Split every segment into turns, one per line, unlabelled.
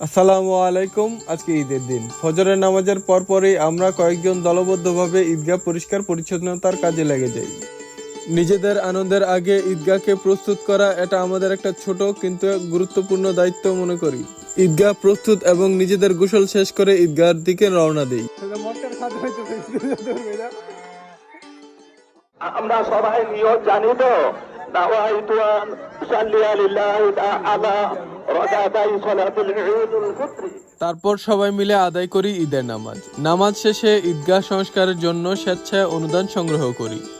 আসসালামু আলাইকুম, আজকে ঈদের দিন। ফজরের নামাজের পরপরই আমরা কয়েকজন দলবদ্ধভাবে ঈদগাহ পরিষ্কার পরিচ্ছন্নতার কাজে লেগে যাই। নিজেদের আনন্দের আগে ঈদগাহকে প্রস্তুত করা এটা আমাদের একটা ছোট কিন্তু গুরুত্বপূর্ণ দায়িত্ব মনে করি। ঈদগাহ প্রস্তুত এবং নিজেদের গোসল শেষ করে ঈদগাহর দিকে রওনা দিই।
আমরা সবাই নিয়ত জানি তো নাওয়াইতু আন সাল্লিয়া লিল্লাহি তাআলা
তারপর সবাই মিলে আদায় করি ঈদের নামাজ। নামাজ শেষে ঈদগাহ সংস্কারের জন্য স্বেচ্ছায় অনুদান সংগ্রহ করি।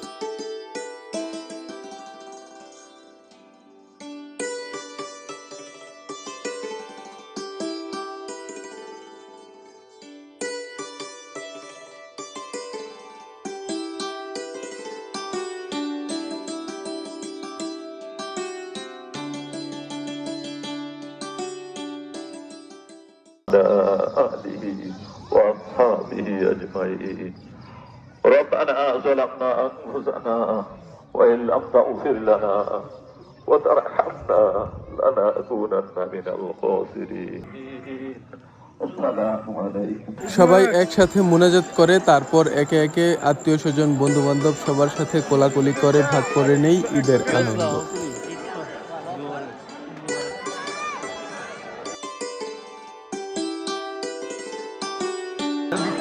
آله وأصحابه أجمعين ربنا ظلمنا أنفسنا وإن لم تغفر لنا وترحمنا لنكونن من الخاسرين السلام عليكم
সবাই একসাথে মোনাজাত করে তারপর একে একে আত্মীয় স্বজন বন্ধু বান্ধব সবার সাথে কোলাকুলি করে ভাগ করে নেই ঈদের আনন্দ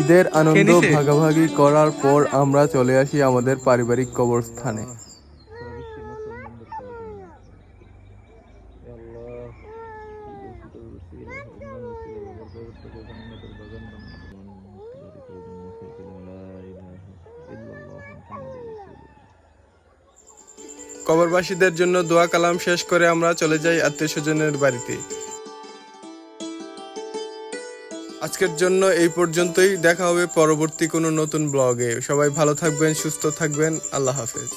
ঈদের আনন্দ ভাগাভাগি করার পর আমরা চলে আসি আমাদের পারিবারিক কবরস্থানে। কবরবাসীদের জন্য দোয়া কালাম শেষ করে আমরা চলে যাই আত্মীয় স্বজনের বাড়িতে। আজকের জন্য এই পর্যন্তই। দেখা হবে পরবর্তী কোনো নতুন ব্লগে। সবাই ভালো থাকবেন, সুস্থ থাকবেন। আল্লাহ হাফেজ।